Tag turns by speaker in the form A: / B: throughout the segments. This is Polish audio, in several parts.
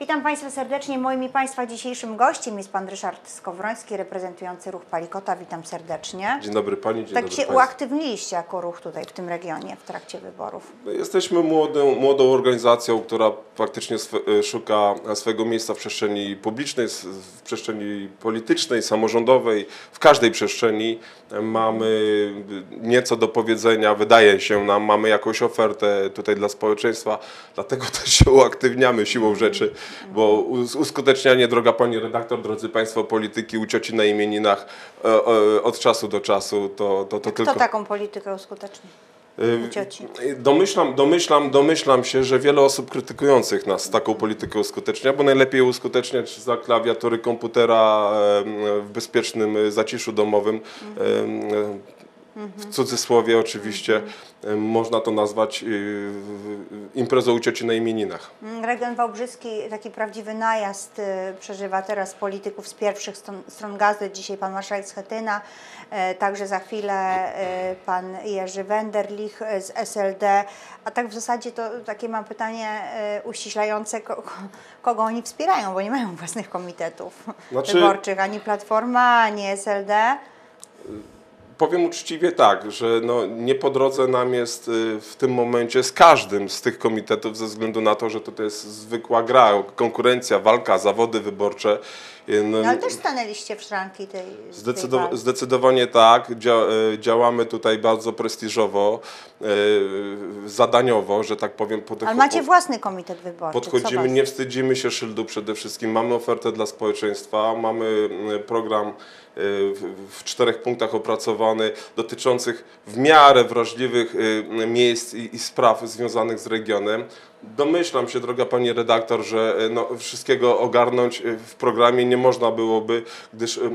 A: Witam Państwa serdecznie. Moim i Państwa dzisiejszym gościem jest Pan Ryszard Skowroński, reprezentujący ruch Palikota. Witam serdecznie.
B: Dzień dobry Pani, dzień
A: tak
B: dobry
A: się
B: Państwu.
A: uaktywniliście jako ruch tutaj w tym regionie w trakcie wyborów.
B: My Jesteśmy młodą, młodą organizacją, która faktycznie swe, e, szuka swojego miejsca w przestrzeni publicznej, w przestrzeni politycznej, samorządowej, w każdej przestrzeni. Mamy nieco do powiedzenia, wydaje się nam, mamy jakąś ofertę tutaj dla społeczeństwa, dlatego też się uaktywniamy siłą rzeczy, bo us- uskutecznianie, droga Pani redaktor, drodzy Państwo, polityki u cioci na imieninach e, e, od czasu do czasu, to, to, to tylko...
A: Kto taką politykę uskuteczni? Cioci.
B: Domyślam, domyślam, domyślam się, że wiele osób krytykujących nas taką politykę uskutecznia, bo najlepiej uskuteczniać za klawiatury komputera w bezpiecznym e, zaciszu domowym. W cudzysłowie oczywiście em, można to nazwać y, imprezą u cioci na imieninach.
A: Mm, Region Wałbrzyski, taki prawdziwy najazd y, przeżywa teraz polityków z pierwszych stron, stron gazet. Dzisiaj pan marszałek Schetyna, e, także za chwilę e, pan Jerzy Wenderlich e, z SLD. A tak w zasadzie to takie mam pytanie e, uściślające, ko- kogo oni wspierają, bo nie mają własnych komitetów
B: Znaczy-
A: wyborczych, ani Platforma, ani SLD.
B: Powiem uczciwie tak, że no nie po drodze nam jest y, w tym momencie z każdym z tych komitetów ze względu na to, że to, to jest zwykła gra, konkurencja, walka, zawody wyborcze. Y, No,
A: No, ale też stanęliście w szranki tej, tej
B: Zdecydowa-
A: walki.
B: zdecydowanie tak. Dzia- e, działamy tutaj bardzo prestiżowo, e, zadaniowo, że tak powiem.
A: Ale macie własny komitet wyborczy.
B: Podchodzimy, nie wstydzimy się szyldu przede wszystkim. Mamy ofertę dla społeczeństwa, mamy program y, w, czterech punktach opracowany dotyczących w miarę wrażliwych y, miejsc i, i spraw związanych z regionem. Domyślam się, droga pani redaktor, że y, no, wszystkiego ogarnąć y, w programie nie można byłoby, gdyż y,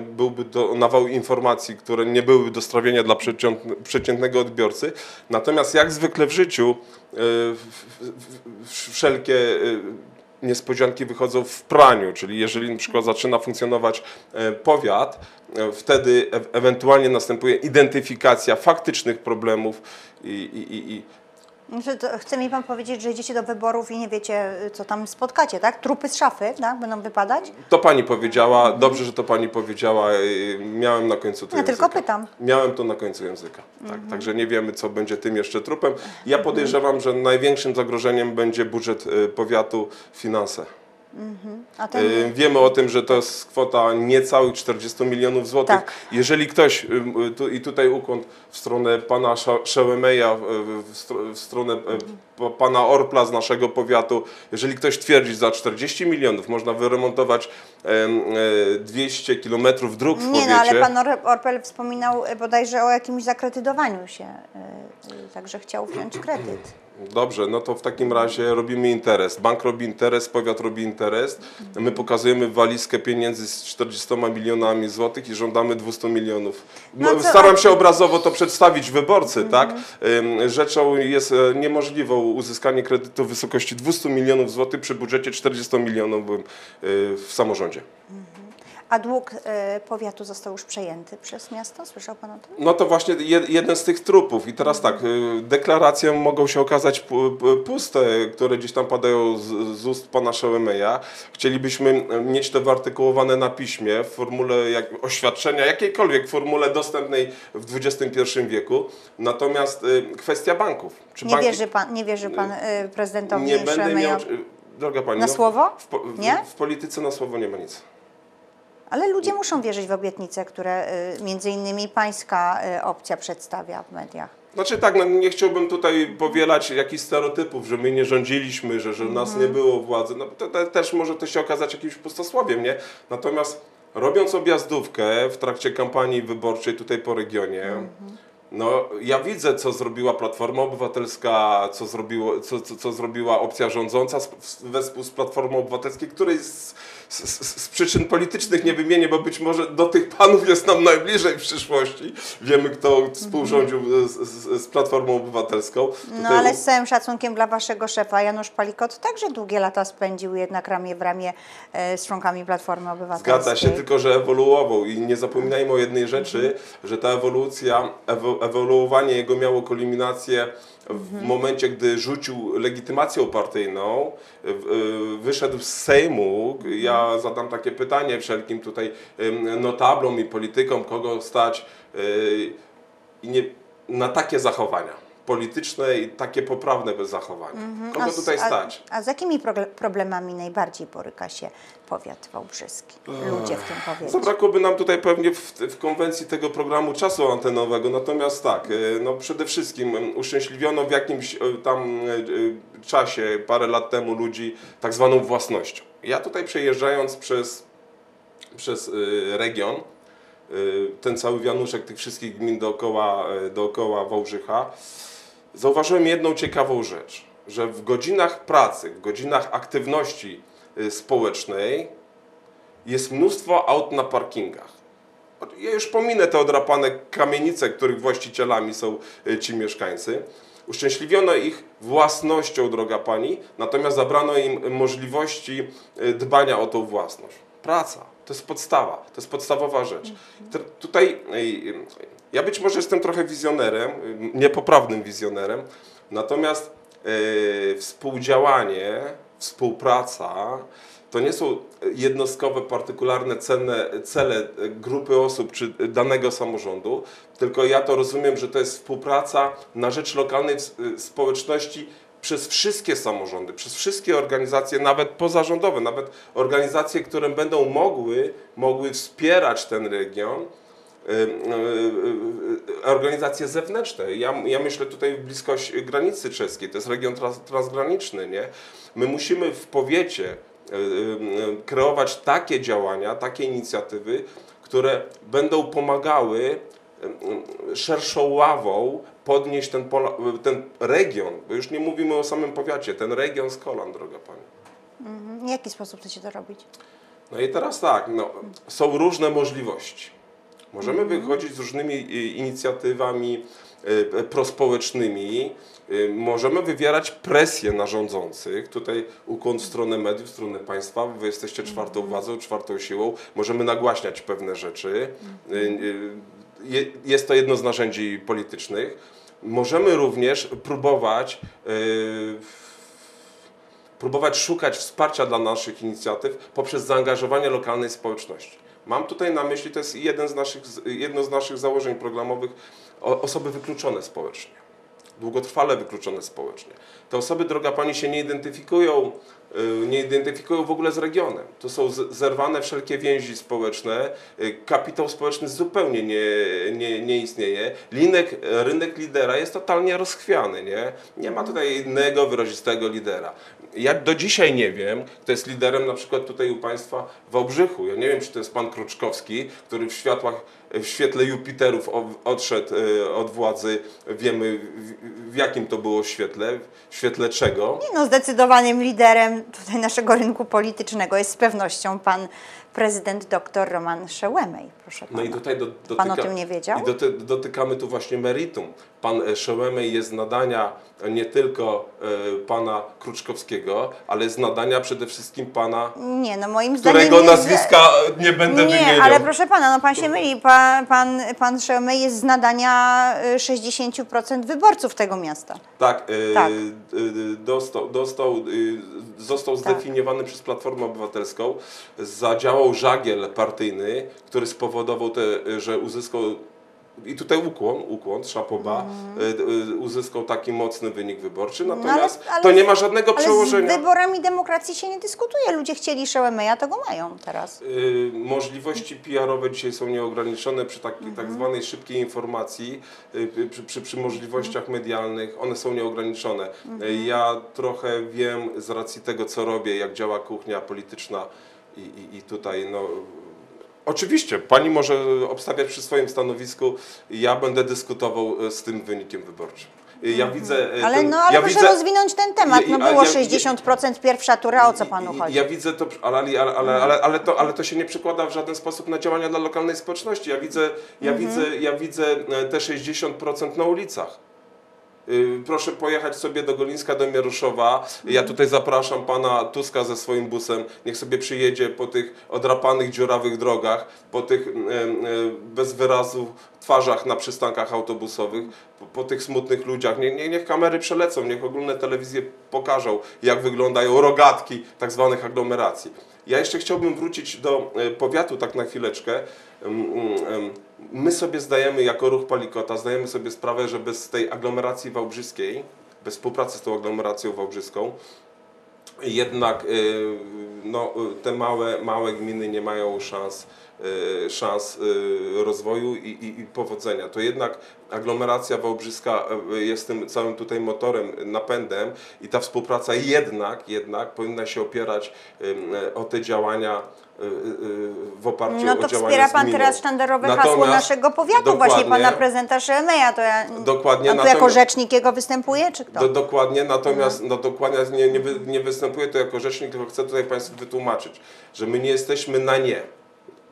B: byłby to nawał informacji, które nie byłyby do strawienia dla przeciętn- przeciętnego odbiorcy. Natomiast jak zwykle w życiu wszelkie niespodzianki wychodzą w praniu, czyli jeżeli na przykład zaczyna funkcjonować e, powiat, e, wtedy e ewentualnie następuje identyfikacja faktycznych problemów i, i, i,
A: chce mi Pan powiedzieć, że idziecie do wyborów i nie wiecie, co tam spotkacie, tak? Trupy z szafy, tak? Będą wypadać?
B: to pani powiedziała, dobrze, że to pani powiedziała, e, miałem na końcu to
A: Ja
B: języka.
A: tylko pytam.
B: Miałem to na końcu języka, tak,
A: Mhm.
B: także nie wiemy, co będzie tym jeszcze trupem. Ja podejrzewam, że największym zagrożeniem będzie budżet e, powiatu, finanse.
A: Ten,
B: Y, Wiemy o tym, że to jest kwota niecałych 40 milionów złotych.
A: Tak.
B: Jeżeli ktoś, y, y, tu, i tutaj ukłon w stronę pana Szełemeja, y, w, str- w stronę y, pa- pana Orpla z naszego powiatu, jeżeli ktoś twierdzi, że za 40 milionów można wyremontować em, e, 200 kilometrów dróg w
A: nie
B: powiecie.
A: no, ale Pan Or- Orpel wspominał e, bodajże o jakimś zakredytowaniu się, także chciał wziąć kredyt.
B: Dobrze, no to w takim razie robimy interes. Bank robi interes, powiat robi interes. My pokazujemy walizkę pieniędzy z 40 milionami złotych i żądamy 200 milionów.
A: No
B: No,
A: co-
B: Staram się obrazowo to przedstawić wyborcy, tak? Ym, Rzeczą jest e, niemożliwą uzyskanie kredytu w wysokości 200 milionów złotych przy budżecie 40 milionowym y, w samorządzie.
A: A dług e, powiatu został już przejęty przez miasto? Słyszał Pan o tym?
B: No to właśnie jed- jeden z tych trupów. I teraz tak, y, deklaracje mogą się okazać pu- pu- puste, które gdzieś tam padają z, z ust pana Szełemeja. Chcielibyśmy y, mieć to wyartykułowane na piśmie w formule jak, oświadczenia, jakiejkolwiek formule dostępnej w XXI wieku. Natomiast kwestia banków. Czy
A: Nie
B: banki-
A: wierzy Pan, nie wierzy pan e, prezydentowi
B: Nie będę miał... Droga pani,
A: Na
B: no,
A: słowo?
B: W, w,
A: Nie?
B: w polityce na słowo nie ma nic.
A: Ale ludzie muszą wierzyć w obietnice, które e, między innymi pańska e, opcja przedstawia w mediach.
B: Znaczy tak, no nie chciałbym tutaj powielać jakichś stereotypów, że my nie rządziliśmy, że, że nas nie było władzy. No, to, to też może to się okazać jakimś pustosłowiem, nie? Natomiast robiąc objazdówkę w trakcie kampanii wyborczej tutaj po regionie, no ja widzę, co zrobiła Platforma Obywatelska, co, zrobiło, co, co, co zrobiła opcja rządząca z- wespół z Platformą Obywatelską, której z, z, z, z przyczyn politycznych nie wymienię, bo być może do tych panów jest nam najbliżej w przyszłości. Wiemy, kto współrządził z, z, z Platformą Obywatelską.
A: No
B: Tutaj
A: ale z całym szacunkiem dla waszego szefa, Janusz Palikot także długie lata spędził jednak ramię w ramię e, z członkami Platformy Obywatelskiej.
B: Zgadza się, tylko że ewoluował i nie zapominajmy o jednej rzeczy, że ta ewolucja ewo, ewo- ewoluowanie jego miało kulminację w momencie, gdy rzucił legitymację partyjną, y, wyszedł z Sejmu. Ja zadam takie pytanie wszelkim tutaj notablom i politykom, kogo stać y, i nie, na takie zachowania polityczne i takie poprawne zachowania. Kogo
A: A z-
B: tutaj stać?
A: A, a z jakimi problemami najbardziej boryka się powiat wałbrzyski? Ludzie w tym powiecie.
B: Zabrakłoby nam tutaj pewnie w, w konwencji tego programu czasu antenowego, natomiast tak, y, no przede wszystkim uszczęśliwiono w jakimś y, tam y, czasie, parę lat temu ludzi tak zwaną własnością. Ja tutaj przejeżdżając przez, przez region, ten cały wianuszek tych wszystkich gmin dookoła, dookoła Wałbrzycha, zauważyłem jedną ciekawą rzecz, że w godzinach pracy, w godzinach aktywności y, społecznej jest mnóstwo aut na parkingach. Ja już pominę te odrapane kamienice, których właścicielami są y, ci mieszkańcy. Uszczęśliwiono ich własnością, droga pani, natomiast zabrano im możliwości y, dbania o tą własność. Praca to jest podstawa, to jest podstawowa rzecz. Tutaj ja być może jestem trochę wizjonerem, y, niepoprawnym wizjonerem, natomiast y, współdziałanie, współpraca to nie są jednostkowe, partykularne cenne, cele grupy osób czy danego samorządu, tylko ja to rozumiem, że to jest współpraca na rzecz lokalnej s- społeczności przez wszystkie samorządy, przez wszystkie organizacje, nawet pozarządowe, nawet organizacje, które będą mogły, mogły wspierać ten region, y, y, y, organizacje zewnętrzne. Ja, ja myślę tutaj w bliskość granicy czeskiej, to jest region trans, transgraniczny, nie? My musimy w powiecie y, y, kreować takie działania, takie inicjatywy, które będą pomagały y, y, szerszą ławą podnieść ten, pola, ten region, bo już nie mówimy o samym powiacie, ten region z kolan, droga Pani.
A: W jaki sposób chcecie to robić?
B: No i teraz tak, no, są różne możliwości. Możemy wychodzić z różnymi y, inicjatywami y, prospołecznymi, y, możemy wywierać presję na rządzących. Tutaj ukłon w stronę mediów, w stronę państwa, wy jesteście czwartą władzą, czwartą siłą. Możemy nagłaśniać pewne rzeczy. Je- Jest to jedno z narzędzi politycznych. Możemy również próbować próbować szukać wsparcia dla naszych inicjatyw poprzez zaangażowanie lokalnej społeczności. Mam tutaj na myśli, to jest jeden z naszych, jedno z naszych założeń programowych, osoby wykluczone społecznie, długotrwale wykluczone społecznie. Te osoby, droga Pani, się nie identyfikują, y, nie identyfikują w ogóle z regionem. To są zerwane wszelkie więzi społeczne, y, kapitał społeczny zupełnie nie, nie, nie istnieje. Linek, rynek lidera jest totalnie rozchwiany, nie? Nie ma tutaj innego wyrazistego lidera. Ja do dzisiaj nie wiem, kto jest liderem na przykład tutaj u Państwa w Wałbrzychu. Ja nie wiem, czy to jest Pan Kruczkowski, który w światłach, w świetle Jupiterów odszedł y, od władzy. Wiemy w, jakim to było świetle, w świetle czego.
A: Nie No, zdecydowanym liderem tutaj naszego rynku politycznego jest z pewnością pan prezydent dr Roman Szełemej, proszę pana.
B: No i tutaj do, dotyka,
A: Pan o tym nie wiedział?
B: I doty, dotykamy tu właśnie meritum. Pan e, Szełemej jest z nadania nie tylko e, pana Kruczkowskiego, ale z nadania przede wszystkim pana,
A: Nie, no moim zdaniem
B: którego
A: jest...
B: nazwiska nie będę
A: Nie,
B: wymieniał.
A: ale proszę pana, no pan się myli. Pan, pan, pan Szełemej jest z nadania y, 60% wyborców tego miasta.
B: Tak, e,
A: Tak.
B: dostał, dostał, e, został
A: Tak.
B: zdefiniowany przez Platformę Obywatelską, zadziałał żagiel partyjny, który spowodował, te, że uzyskał i tutaj ukłon, ukłon, szapoba, e, uzyskał taki mocny wynik wyborczy, natomiast
A: Mhm. ale-
B: to nie ma żadnego
A: Ale
B: przełożenia.
A: z wyborami demokracji się nie dyskutuje. Ludzie chcieli Szełemeja, to go mają teraz.
B: Y, Możliwości PR-owe dzisiaj są nieograniczone przy takiej
A: Mhm.
B: tak zwanej szybkiej informacji, y, przy, przy, przy możliwościach medialnych, one są nieograniczone.
A: Mhm.
B: Y, Ja trochę wiem z racji tego, co robię, jak działa kuchnia polityczna i, i, i tutaj no, Oczywiście, pani może obstawiać przy swoim stanowisku, ja będę dyskutował y, z tym wynikiem wyborczym. Ja widzę.
A: Mhm. Ale,
B: ten-
A: no, ale
B: ja
A: proszę
B: widzę,
A: rozwinąć ten temat. No było
B: ja-
A: 60% pierwsza tura, o co panu chodzi?
B: Ja widzę to, ale, ale, ale, ale, ale, to, ale to się nie przekłada w żaden sposób na działania dla lokalnej społeczności. Ja widzę, ja
A: Mhm.
B: widzę, ja widzę e, te 60% na ulicach. Y, Proszę pojechać sobie do Golińska, do Mieruszowa. Ja tutaj zapraszam pana Tuska ze swoim busem. Niech sobie przyjedzie po tych odrapanych, dziurawych drogach, po tych e, e, bez wyrazu twarzach na przystankach autobusowych, po, po tych smutnych ludziach. Nie, nie, niech kamery przelecą, niech ogólne telewizje pokażą, jak wyglądają rogatki tak zwanych aglomeracji. Ja jeszcze chciałbym wrócić do e, powiatu tak na chwileczkę. Em, My sobie zdajemy, jako ruch Palikota, zdajemy sobie sprawę, że bez tej aglomeracji wałbrzyskiej, bez współpracy z tą aglomeracją wałbrzyską, jednak y, no, te małe, małe gminy nie mają szans, szans y, rozwoju i, i, i powodzenia. To jednak aglomeracja wałbrzyska y, jest tym całym tutaj motorem, napędem i ta współpraca jednak, jednak powinna się opierać y, o te działania y, y, w oparciu
A: No
B: o
A: to
B: działania
A: wspiera pan teraz sztandarowe hasło naszego powiatu, właśnie pana
B: dokładnie,
A: prezydenta Szelmeja. To ja,
B: Dokładnie,
A: tu jako rzecznik jego występuje, czy kto?
B: Do, dokładnie, natomiast no, dokładnie nie, nie, nie występuję to jako rzecznik, tylko chcę tutaj Państwu wytłumaczyć, że my nie jesteśmy na nie.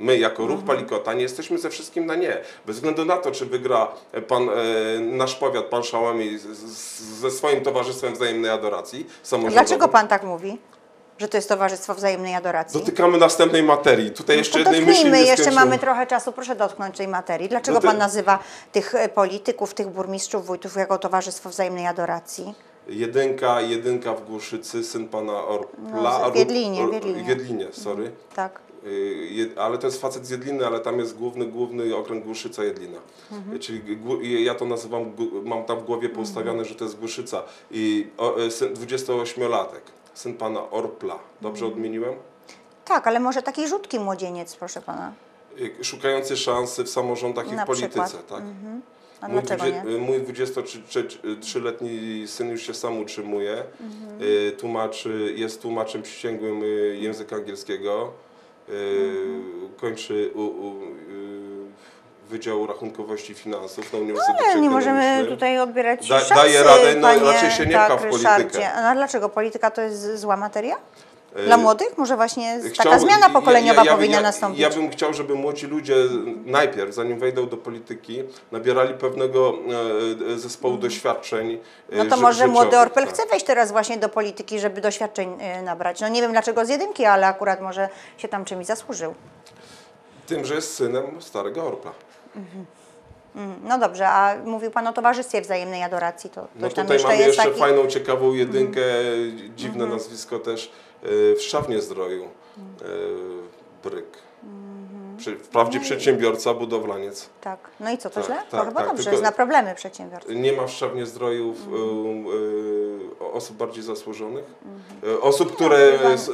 B: My jako ruch Palikota nie jesteśmy ze wszystkim na nie. Bez względu na to, czy wygra pan, e, nasz powiat, pan Szałami ze swoim towarzystwem wzajemnej adoracji.
A: Dlaczego pan tak mówi? Że to jest Towarzystwo Wzajemnej Adoracji?
B: Dotykamy następnej materii. Tutaj jeszcze
A: No
B: jednej myśli nie
A: jeszcze mamy trochę czasu, proszę dotknąć tej materii. Dlaczego
B: No to-
A: pan nazywa tych e, polityków, tych burmistrzów, wójtów jako Towarzystwo Wzajemnej Adoracji?
B: Jedynka, jedynka w Głuszycy, syn pana Orpla.
A: No, w Wiedlinie,
B: Or-
A: Wiedlinie.
B: Wiedlinie, sorry.
A: Tak.
B: Y, ale to jest facet z Jedliny, ale tam jest główny, główny okręg Głuszyca Jedlina.
A: Mhm.
B: Y, Czyli i ja to nazywam, mam tam w głowie poustawiane, że to jest Głuszyca. I o, y, syn, 28-latek, syn pana Orpla. Dobrze
A: Mhm.
B: odmieniłem?
A: Tak, ale może taki rzutki młodzieniec, proszę pana.
B: Y, Szukający szansy w samorządach i w polityce.
A: przykład.
B: Tak?
A: A
B: Mój,
A: dlaczego
B: dwudzie-
A: nie?
B: mój 23-letni syn już się sam utrzymuje.
A: Mhm.
B: Y, Tłumaczy, jest tłumaczem przysięgłym y, języka angielskiego. Y,
A: Mhm.
B: Kończy u, u, y, Wydział Rachunkowości i Finansów na Uniwersytecie
A: Ale nie możemy tutaj odbierać
B: Da-
A: szansy,
B: daje radę, no,
A: panie,
B: raczej się nie
A: tak,
B: w politykę.
A: Ryszardzie. A dlaczego? Polityka to jest zła materia?
B: Y,
A: Dla młodych? Może właśnie taka
B: Chciałbym-
A: zmiana pokoleniowa
B: ja, ja,
A: powinna
B: ja,
A: nastąpić?
B: Ja bym chciał, żeby młodzi ludzie najpierw, zanim wejdą do polityki, nabierali pewnego e, e, zespołu doświadczeń. e,
A: Mhm. no to może młody
B: życiowych,
A: Orpel
B: tak.
A: chce wejść teraz właśnie do polityki, żeby doświadczeń nabrać. No nie wiem dlaczego z jedynki, ale akurat może się tam czymś zasłużył.
B: Tym, że jest synem starego Orpla.
A: Mm, No dobrze, a mówił Pan o Towarzystwie Wzajemnej Adoracji, to, to
B: No tutaj
A: jeszcze
B: mamy
A: jest
B: jeszcze
A: taki...
B: fajną, ciekawą jedynkę,
A: Mhm.
B: dziwne nazwisko też, w Szczawnie Zdroju. e, Bryk. Przy, wprawdzie przedsiębiorca, budowlaniec.
A: Tak, no i co, to
B: Tak,
A: źle?
B: tak,
A: chyba
B: tak,
A: dobrze,
B: tylko-
A: zna problemy przedsiębiorców.
B: Nie ma w Szczawnie Zdroju e, e, osób bardziej zasłużonych, e, osób, które
A: Mhm. No,
B: s-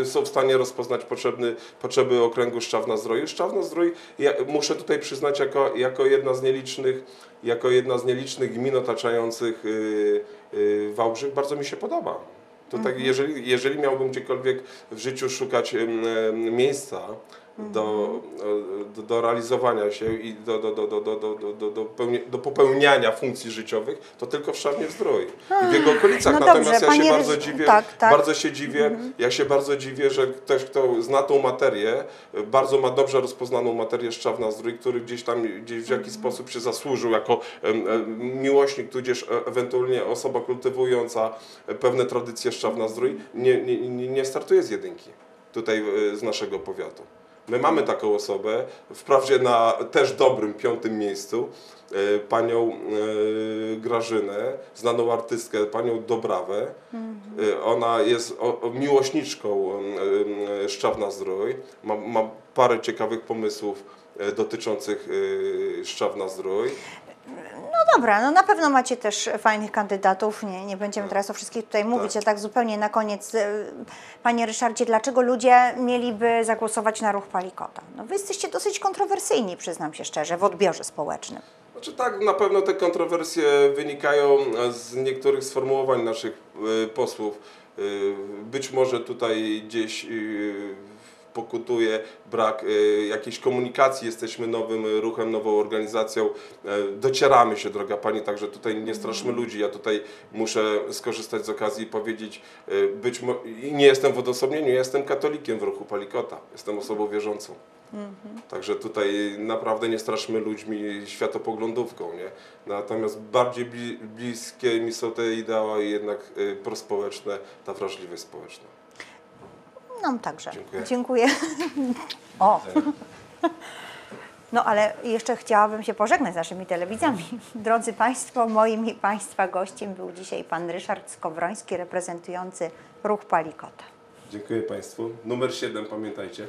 B: e, są w stanie rozpoznać potrzebny, potrzeby okręgu Szczawna Zdroju. Szczawna Zdrój, ja muszę tutaj przyznać, jako, jako jedna z nielicznych, jako jedna z nielicznych gmin otaczających Wałbrzych, bardzo mi się podoba. To tak,
A: Mhm.
B: jeżeli, jeżeli miałbym gdziekolwiek w życiu szukać miejsca do,
A: Mhm.
B: do, do realizowania się i do, do, do, do, do, do, do, do, do, pełni- do popełniania funkcji życiowych, to tylko w Szczawnie Zdrój i w jego okolicach.
A: no
B: Natomiast
A: dobrze,
B: ja się bardzo dziwię,
A: tak, tak.
B: bardzo się dziwię, ja się bardzo dziwię, że ktoś, kto zna tą materię, bardzo ma dobrze rozpoznaną materię Szczawna Zdrój, który gdzieś tam gdzieś w jakiś sposób się zasłużył jako miłośnik, tudzież e, ewentualnie osoba kultywująca pewne tradycje Szczawna Zdrój, nie, nie, nie nie startuje z jedynki tutaj e, z naszego powiatu. My mamy taką osobę, wprawdzie na też dobrym piątym miejscu, e, panią e, Grażynę, znaną artystkę, panią Dobrawę. E, Ona jest miłośniczką Szczawna Zdrój, ma, ma parę ciekawych pomysłów dotyczących Szczawna Zdrój.
A: Dobra, no na pewno macie też fajnych kandydatów, nie, nie będziemy teraz o wszystkich tutaj mówić,
B: Tak.
A: ale tak zupełnie na koniec, e, Panie Ryszardzie, dlaczego ludzie mieliby zagłosować na ruch Palikota? No wy jesteście dosyć kontrowersyjni, przyznam się szczerze, w odbiorze społecznym.
B: Znaczy tak, na pewno te kontrowersje wynikają e, z niektórych sformułowań naszych e, posłów. Być może tutaj gdzieś pokutuje brak e, jakiejś komunikacji. Jesteśmy nowym ruchem, nową organizacją. E, Docieramy się, droga Pani, także tutaj nie straszmy ludzi. Ja tutaj muszę skorzystać z okazji i powiedzieć, e, być mo- i nie jestem w odosobnieniu, jestem katolikiem w ruchu Palikota. Jestem osobą wierzącą. Także tutaj naprawdę nie straszmy ludźmi światopoglądówką, nie? Natomiast bardziej bli, bliskie mi są te ideały jednak y, prospołeczne, ta wrażliwość społeczna.
A: Nam także.
B: Dziękuję.
A: Dziękuję. O, No ale jeszcze chciałabym się pożegnać z naszymi telewidzami. Drodzy Państwo, moim i Państwa gościem był dzisiaj Pan Ryszard Skowroński, reprezentujący ruch Palikota.
B: Dziękuję Państwu. Numer 7 pamiętajcie.